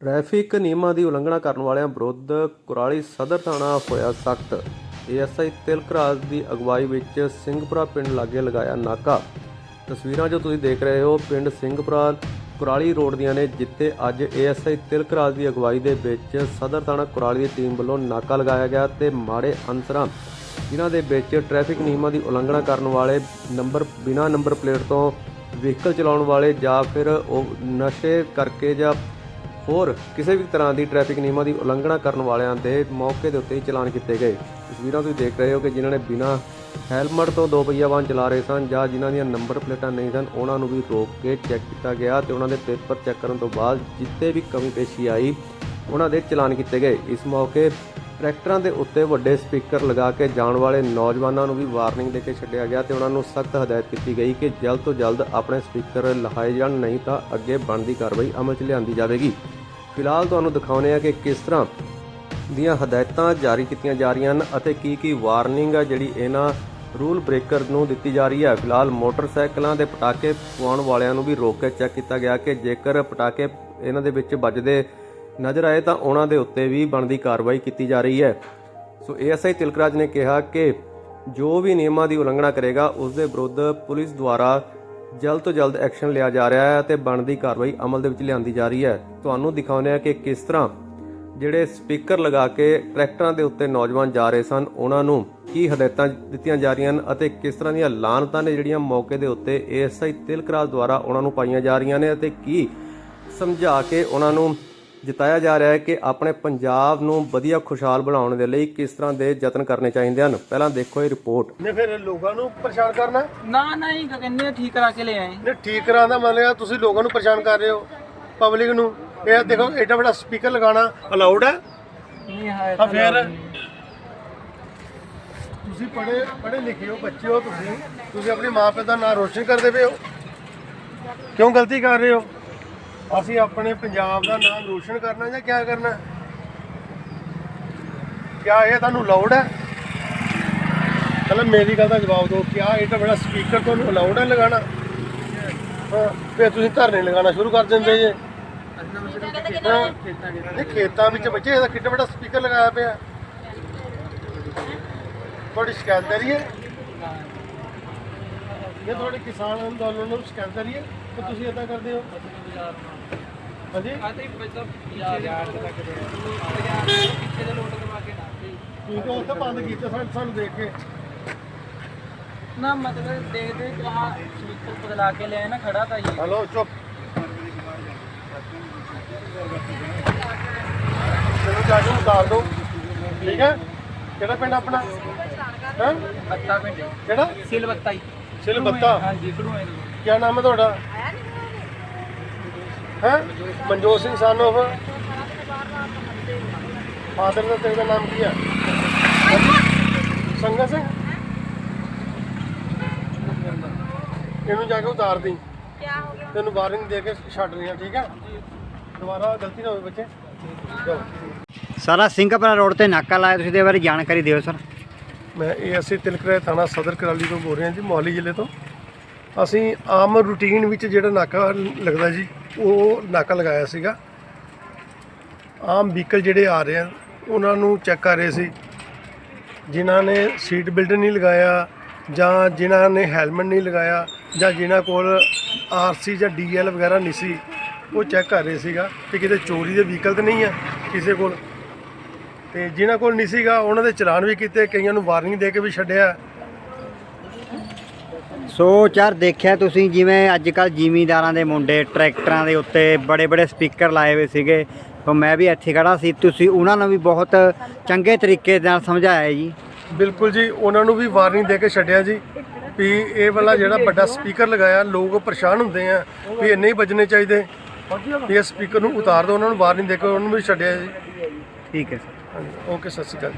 Traffic ਨਿਯਮਾਂ ਦੀ ਉਲੰਘਣਾ ਕਰਨ ਵਾਲਿਆਂ ਵਿਰੁੱਧ ਕੁਰਾਲੀ ਸਦਰ ਥਾਣਾ ਹੋਇਆ ਸਖਤ। ਏਐਸਆਈ ਤਿਲਕਰਾਜ ਦੀ ਅਗਵਾਈ ਵਿੱਚ ਸਿੰਘਪੁਰਾ ਪਿੰਡ ਲਾਗੇ ਲਗਾਇਆ ਨਾਕਾ। ਤਸਵੀਰਾਂ ਜੋ ਤੁਸੀਂ ਦੇਖ ਰਹੇ ਹੋ, ਪਿੰਡ ਸਿੰਘਪੁਰਾ ਕੁਰਾਲੀ ਰੋਡ ਦੀਆਂ ਨੇ, ਜਿੱਥੇ ਅੱਜ ਏਐਸਆਈ ਤਿਲਕਰਾਜ ਦੀ ਅਗਵਾਈ ਦੇ ਵਿੱਚ ਸਦਰ ਥਾਣਾ ਕੁਰਾਲੀ ਦੀ ਟੀਮ ਵੱਲੋਂ ਨਾਕਾ ਲਗਾਇਆ ਗਿਆ ਤੇ ਮਾੜੇ ਅਨਸਰਾਂ ਜਿਨ੍ਹਾਂ ਦੇ ਵਿੱਚ ਟ੍ਰੈਫਿਕ ਨਿਯਮਾਂ ਦੀ ਉਲੰਘਣਾ ਕਰਨ ਵਾਲੇ ਨੰਬਰ, ਬਿਨਾਂ ਨੰਬਰ ਪਲੇਟ ਤੋਂ ਵਹੀਕਲ ਚਲਾਉਣ ਵਾਲੇ ਜਾਂ ਫਿਰ ਉਹ ਨਸ਼ੇ ਕਰਕੇ ਜਾਂ ਹੋਰ ਕਿਸੇ ਵੀ ਤਰ੍ਹਾਂ ਦੀ ਟ੍ਰੈਫਿਕ ਨਿਯਮਾਂ ਦੀ ਉਲੰਘਣਾ ਕਰਨ ਵਾਲਿਆਂ ਦੇ ਮੌਕੇ ਦੇ ਉੱਤੇ ਹੀ ਚਲਾਨ ਕੀਤੇ ਗਏ। ਤਸਵੀਰਾਂ ਤੁਸੀਂ ਦੇਖ ਰਹੇ ਹੋ ਕਿ ਜਿਨ੍ਹਾਂ ਨੇ ਬਿਨਾਂ ਹੈਲਮਟ ਤੋਂ ਦੋ ਪਹੀਆ ਵਾਹਨ ਚਲਾ ਰਹੇ ਸਨ ਜਾਂ ਜਿਨ੍ਹਾਂ ਦੀਆਂ ਨੰਬਰ ਪਲੇਟਾਂ ਨਹੀਂ ਸਨ, ਉਹਨਾਂ ਨੂੰ ਵੀ ਰੋਕ ਕੇ ਚੈੱਕ ਕੀਤਾ ਗਿਆ ਤੇ ਉਹਨਾਂ ਦੇ ਪੇਪਰ ਚੈੱਕ ਕਰਨ ਤੋਂ ਬਾਅਦ ਜਿੱਤੇ ਵੀ ਕਮੀ ਪੇਸ਼ੀ ਆਈ, ਉਹਨਾਂ ਦੇ ਚਲਾਨ ਕੀਤੇ ਗਏ। ਇਸ ਮੌਕੇ ਟਰੈਕਟਰਾਂ ਦੇ ਉੱਤੇ ਵੱਡੇ ਸਪੀਕਰ ਲਗਾ ਕੇ ਜਾਣ ਵਾਲੇ ਨੌਜਵਾਨਾਂ ਨੂੰ ਵੀ ਵਾਰਨਿੰਗ ਦੇ ਕੇ ਛੱਡਿਆ ਗਿਆ ਤੇ ਉਹਨਾਂ ਨੂੰ ਸਖਤ ਹਦਾਇਤ ਕੀਤੀ ਗਈ ਕਿ ਜਲਦ ਤੋਂ ਜਲਦ ਆਪਣੇ ਸਪੀਕਰ ਲਹਾਏ ਜਾਣ, ਨਹੀਂ ਤਾਂ ਅੱਗੇ ਬਣਦੀ ਕਾਰਵਾਈ ਅਮਲ 'ਚ ਲਿਆਂਦੀ ਜਾਵੇਗੀ। ਫਿਲਹਾਲ ਤੁਹਾਨੂੰ ਦਿਖਾਉਂਦੇ ਆ ਕਿ ਕਿਸ ਤਰ੍ਹਾਂ ਦੀਆਂ ਹਦਾਇਤਾਂ ਜਾਰੀ ਕੀਤੀਆਂ ਜਾ ਰਹੀਆਂ ਹਨ ਅਤੇ ਕੀ ਕੀ ਵਾਰਨਿੰਗ ਆ ਜਿਹੜੀ ਇਹਨਾਂ ਰੂਲ ਬ੍ਰੇਕਰ ਨੂੰ ਦਿੱਤੀ ਜਾ ਰਹੀ ਹੈ। ਫਿਲਹਾਲ ਮੋਟਰਸਾਈਕਲਾਂ ਦੇ ਪਟਾਕੇ ਪਵਾਉਣ ਵਾਲਿਆਂ ਨੂੰ ਵੀ ਰੋਕ ਕੇ ਚੈੱਕ ਕੀਤਾ ਗਿਆ ਕਿ ਜੇਕਰ ਪਟਾਕੇ ਇਹਨਾਂ ਦੇ ਵਿੱਚ ਵੱਜਦੇ ਨਜ਼ਰ ਆਏ ਤਾਂ ਉਹਨਾਂ ਦੇ ਉੱਤੇ ਵੀ ਬਣਦੀ ਕਾਰਵਾਈ ਕੀਤੀ ਜਾ ਰਹੀ ਹੈ। ਸੋ ਏਐਸਆਈ ਤਿਲਕਰਾਜ ਨੇ ਕਿਹਾ ਕਿ ਜੋ ਵੀ ਨਿਯਮਾਂ ਦੀ ਉਲੰਘਣਾ ਕਰੇਗਾ, ਉਸ ਦੇ ਵਿਰੁੱਧ ਪੁਲਿਸ ਦੁਆਰਾ ਜਲਦ ਤੋਂ ਜਲਦ ਐਕਸ਼ਨ ਲਿਆ ਜਾ ਰਿਹਾ ਹੈ ਅਤੇ ਬਣਦੀ ਕਾਰਵਾਈ ਅਮਲ ਦੇ ਵਿੱਚ ਲਿਆਂਦੀ ਜਾ ਰਹੀ ਹੈ। ਤੁਹਾਨੂੰ ਦਿਖਾਉਂਦੇ ਆ ਕਿ ਕਿਸ ਤਰ੍ਹਾਂ ਜਿਹੜੇ ਸਪੀਕਰ ਲਗਾ ਕੇ ਟਰੈਕਟਰਾਂ ਦੇ ਉੱਤੇ ਨੌਜਵਾਨ ਜਾ ਰਹੇ ਸਨ, ਉਹਨਾਂ ਨੂੰ ਕੀ ਹਦਾਇਤਾਂ ਦਿੱਤੀਆਂ ਜਾ ਰਹੀਆਂ ਹਨ ਅਤੇ ਕਿਸ ਤਰ੍ਹਾਂ ਦੀਆਂ ਲਾਨਤਾਂ ਨੇ ਜਿਹੜੀਆਂ ਮੌਕੇ ਦੇ ਉੱਤੇ ਏਐਸਆਈ ਤਿਲਕਰਾਜ ਦੁਆਰਾ ਉਹਨਾਂ ਨੂੰ ਪਾਈਆਂ ਜਾ ਰਹੀਆਂ ਨੇ ਅਤੇ ਕੀ ਸਮਝਾ ਕੇ ਉਹਨਾਂ ਨੂੰ ਜਿਤਾਇਆ ਜਾ ਰਿਹਾ ਹੈ ਕਿ ਆਪਣੇ ਪੰਜਾਬ ਨੂੰ ਵਧੀਆ ਖੁਸ਼ਹਾਲ ਬਣਾਉਣ ਦੇ ਲਈ ਕਿਸ ਤਰ੍ਹਾਂ ਦੇ ਯਤਨ ਕਰਨੇ ਚਾਹੀਦੇ ਹਨ? ਪਹਿਲਾਂ ਦੇਖੋ ਇਹ ਰਿਪੋਰਟ ਨੇ ਫਿਰ ਲੋਕਾਂ ਨੂੰ ਪਰੇਸ਼ਾਨ ਕਰਨਾ? ਨਾ ਨਹੀਂ ਕਹਿੰਦੇ ਠੀਕ ਕਰਾ ਕੇ ਲੈ ਆਏ। ਨੇ ਠੀਕ ਕਰਾਂ ਦਾ ਮਤਲਬ ਹੈ ਤੁਸੀਂ ਲੋਕਾਂ ਨੂੰ ਪਰੇਸ਼ਾਨ ਕਰ ਰਹੇ ਹੋ ਪਬਲਿਕ ਨੂੰ। ਇਹ ਦੇਖੋ ਐਡਾ ਵੱਡਾ ਸਪੀਕਰ ਲਗਾਉਣਾ ਅਲਾਉਡ ਹੈ? ਨਹੀਂ ਹੈ ਤਾਂ ਫਿਰ ਤੁਸੀਂ ਪੜ੍ਹੇ ਪੜ੍ਹੇ ਲਿਖੇ ਹੋ ਬੱਚੇ ਹੋ ਤੁਸੀਂ। ਤੁਸੀਂ ਆਪਣੇ ਮਾਪੇ ਦਾ ਨਾਂ ਰੋਸ਼ਨ ਕਰਦੇ ਪਏ ਹੋ। ਕਿਉਂ ਗਲਤੀ ਕਰ ਰਹੇ ਹੋ? ਅਸੀਂ ਆਪਣੇ ਪੰਜਾਬ ਦਾ ਨਾਮ ਰੋਸ਼ਨ ਕਰਨਾ ਜਾਂ ਕੀ ਕਰਨਾ? ਕਿਆ ਇਹ ਤੁਹਾਨੂੰ ਅਲਾਉਡ ਹੈ? ਪਹਿਲਾਂ ਮੇਰੀ ਗੱਲ ਦਾ ਜਵਾਬ ਦਿਓ, ਕਿਆ ਇਹ ਬੜਾ ਸਪੀਕਰ ਤੁਹਾਨੂੰ ਅਲਾਉਡ ਹੈ ਲਗਾਉਣਾ? ਹਾਂ, ਫਿਰ ਤੁਸੀਂ ਧਰਨੇ ਲਗਾਉਣਾ ਸ਼ੁਰੂ ਕਰ ਦਿੰਦੇ ਜੇ। ਇਹ ਖੇਤਾਂ ਵਿੱਚ ਬੱਚੇ, ਇਹਦਾ ਕਿੱਡਾ ਵੱਡਾ ਸਪੀਕਰ ਲਗਾਇਆ ਪਿਆ। ਤੁਹਾਡੀ ਸ਼ਿਕਾਇਤ ਕਰੀਏ ਇਹ ਤੁਹਾਡੇ ਕਿਸਾਨ ਅੰਦੋਲਨ ਨੂੰ ਸ਼ਿਕਾਇਤ ਕਰੀਏ ਕਿ ਤੁਸੀਂ ਇਦਾਂ ਕਰਦੇ ਹੋ? ਹਾਂਜੀ? ਆਤੇ ਪੈਸਾ ਯਾਰ ਤੱਕ ਦੇ ਪਿੱਛੇ ਦੇ ਲੋਟ ਕਰਵਾ ਕੇ ਨਾ ਤੁਸੀਂ ਤਾਂ ਉੱਥੇ ਬੰਦ ਕੀਤੇ ਸਾਨੂੰ ਸਾਨੂੰ ਦੇਖ ਕੇ। ਨਾ ਮਤਲਬ ਦੇਖਦੇ ਕਹਾ ਸਪੀਕਰ ਬਦਲਾ ਕੇ ਲੈ ਆਏ ਨਾ ਖੜਾ ਤਾਂ ਇਹ ਹਲੋ ਚੁੱਪ। ਚਲੋ ਜਾ ਕੇ ਉਤਾਰ ਦਿਓ। ਠੀਕ ਹੈ? ਕਿਹੜਾ ਪਿੰਡ ਆਪਣਾ? ਹੈ? ਬੱਤਾ ਪਿੰਡ। ਕਿਹੜਾ? ਸਿਲ ਬੱਤਾ ਹੀ। ਸਿਲ ਬੱਤਾ ਹਾਂਜੀ ਕਢੂਏ ਤੋਂ ਕੀ ਨਾਮ ਹੈ ਤੁਹਾਡਾ? ਹੈ? ਮਨਜੋਤ ਸਿੰਘ ਸਨ ਫਾਦਰ ਦਾ ਤੇਰਾ ਨਾਮ ਕੀ ਹੈ? ਸੰਗਾ ਸਿੰਘ। ਇਹਨੂੰ ਜਾ ਕੇ ਉਤਾਰ ਦੀ ਤੈਨੂੰ ਵਾਰਨਿੰਗ ਦੇ ਕੇ ਛੱਡ ਰਹੀ ਠੀਕ ਹੈ? ਦੁਬਾਰਾ ਗਲਤੀ ਨਾ ਹੋਵੇ ਬੱਚੇ। ਚਲੋ। ਸਾਰਾ ਸਿੰਘਪੁਰਾ ਰੋਡ ਤੇ ਨਾਕਾ ਲਾਇਆ ਤੁਸੀਂ ਇਹਦੇ ਬਾਰੇ ਜਾਣਕਾਰੀ ਦਿਓ ਸਰ। ਮੈਂ ਏਐਸਏ ਤਿਲਕਰੇ ਥਾਣਾ ਸਦਰ ਕਰਾਲੀ ਤੋਂ ਬੋਲ ਰਿਹਾ ਜੀ ਮੋਹਾਲੀ ਜ਼ਿਲ੍ਹੇ ਤੋਂ। ਅਸੀਂ ਆਮ ਰੂਟੀਨ ਵਿੱਚ ਜਿਹੜਾ ਨਾਕਾ ਲੱਗਦਾ ਜੀ, ਉਹ ਨਾਕਾ ਲਗਾਇਆ ਸੀਗਾ। ਆਮ ਵਹੀਕਲ ਜਿਹੜੇ ਆ ਰਹੇ ਆ, ਉਹਨਾਂ ਨੂੰ ਚੈੱਕ ਕਰ ਰਹੇ ਸੀ। ਜਿਨ੍ਹਾਂ ਨੇ ਸੀਟ ਬੈਲਟ ਨਹੀਂ ਲਗਾਇਆ, ਜਾਂ ਜਿਨ੍ਹਾਂ ਨੇ ਹੈਲਮਟ ਨਹੀਂ ਲਗਾਇਆ, ਜਾਂ ਜਿਨ੍ਹਾਂ ਕੋਲ ਆਰਸੀ ਜਾਂ ਡੀਐਲ ਵਗੈਰਾ ਨਹੀਂ ਸੀ, ਉਹ ਚੈੱਕ ਕਰ ਰਹੇ ਸੀਗਾ ਕਿ ਕਿਤੇ ਚੋਰੀ ਦੇ ਵਹੀਕਲ ਤਾਂ ਨਹੀਂ ਹੈ ਕਿਸੇ ਕੋਲ। ਤੇ ਜਿਨ੍ਹਾਂ ਕੋਲ ਨਹੀਂ ਸੀਗਾ, ਉਹਨਾਂ ਦੇ ਚਲਾਨ ਵੀ ਕੀਤੇ, ਕਈਆਂ ਨੂੰ ਵਾਰਨਿੰਗ ਦੇ ਕੇ ਵੀ ਛੱਡਿਆ। ਸੋ ਚਾਰ ਦੇਖਿਆ ਤੁਸੀਂ ਜਿਵੇਂ ਅੱਜ ਕੱਲ ਜ਼ਿਮੀਂਦਾਰਾਂ ਦੇ ਮੁੰਡੇ ਟਰੈਕਟਰਾਂ ਦੇ ਉੱਤੇ ਬੜੇ ਬੜੇ ਸਪੀਕਰ ਲਾਏ ਹੋਏ ਸੀਗੇ। ਤਾਂ ਮੈਂ ਵੀ ਇੱਥੇ ਖੜਾ ਸੀ ਤੁਸੀਂ ਉਹਨਾਂ ਨੂੰ ਵੀ ਬਹੁਤ ਚੰਗੇ ਤਰੀਕੇ ਨਾਲ ਸਮਝਾਇਆ ਜੀ। ਬਿਲਕੁਲ ਜੀ ਉਹਨਾਂ ਨੂੰ ਵੀ ਵਾਰਨਿੰਗ ਦੇ ਕੇ ਛੱਡਿਆ ਜੀ ਵੀ ਇਹ ਵਾਲਾ ਜਿਹੜਾ ਵੱਡਾ ਸਪੀਕਰ ਲਗਾਇਆ ਲੋਕ ਪਰੇਸ਼ਾਨ ਹੁੰਦੇ ਆ ਵੀ ਇੰਨੇ ਹੀ ਵੱਜਣੇ ਚਾਹੀਦੇ। ਵੀ ਇਹ ਸਪੀਕਰ ਨੂੰ ਉਤਾਰ ਦਿਓ ਉਹਨਾਂ ਨੂੰ ਵਾਰਨਿੰਗ ਦੇ ਕੇ ਉਹਨਾਂ ਨੂੰ ਵੀ ਛੱਡਿਆ ਜੀ। ਠੀਕ ਹੈ ਸਰ। ਓਕੇ ਸਤਿ ਸ਼੍ਰੀ ਅਕਾਲ